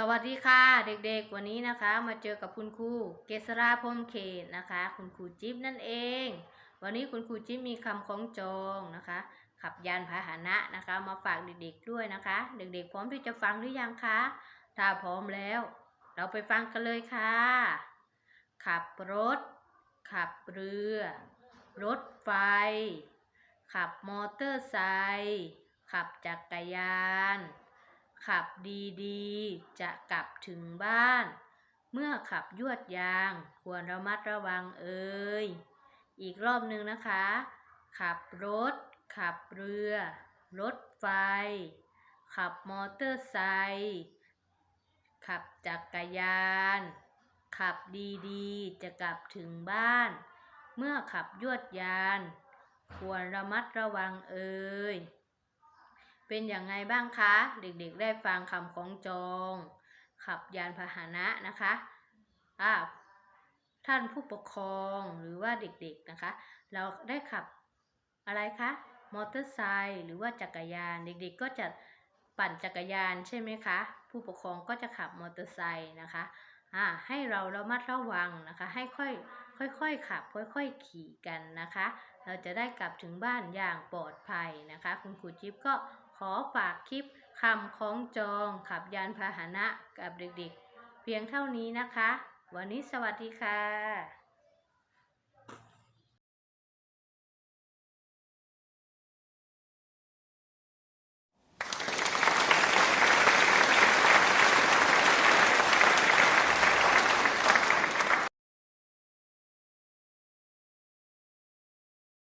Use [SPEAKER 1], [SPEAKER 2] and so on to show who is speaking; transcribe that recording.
[SPEAKER 1] สวัสดีค่ะเด็กๆ วันนี้นะคะมาเจอกับคุณครูเกษราพรมเขตนะคะ คุณครูจิ๊บนั่นเอง วันนี้คุณครูจิ๊บมีคำคล้องจองนะคะ ขับยานพาหนะนะคะ มาฝากเด็กๆด้วยนะคะ เด็กๆ พร้อมที่จะฟังหรือยังคะถ้าพร้อมแล้ว เราไปฟังกันเลยค่ะ ขับรถ ขับเรือ รถไฟ ขับมอเตอร์ไซค์ขับจักรยาน ขับดีๆ จะกลับถึงบ้าน เมื่อขับยวดยาง ควรระมัดระวังเอ่ย อีกรอบหนึ่งนะคะ ขับรถ ขับเรือ รถไฟ ขับมอเตอร์ไซค์ขับจักรยาน ขับดีๆ จะกลับถึงบ้าน เมื่อขับยวดยาน ควรระมัดระวังเอ่ย เป็นอย่างไงบ้างคะ เด็กๆได้ฟังคำของจอง ขับยานพาหนะนะคะอ่าท่านผู้ปกครองหรือว่าเด็กๆนะคะ เราได้ขับอะไรคะมอเตอร์ไซค์หรือว่าจักรยานเด็กๆ ก็จะปั่นจักรยานใช่ไหมคะ ผู้ปกครองก็จะขับมอเตอร์ไซค์นะคะอ่าให้เราระมัดระวังนะคะ ให้ค่อย ค่อยๆขับ ค่อยๆขี่กันนะคะ เราจะได้กลับถึงบ้านอย่างปลอดภัยนะคะ คุณครูจิ๊บก็ขอฝากคลิปคำคล้องจองขับยานพาหนะกับเด็กๆ เพียงเท่านี้นะคะ วันนี้สวัสดีค่ะ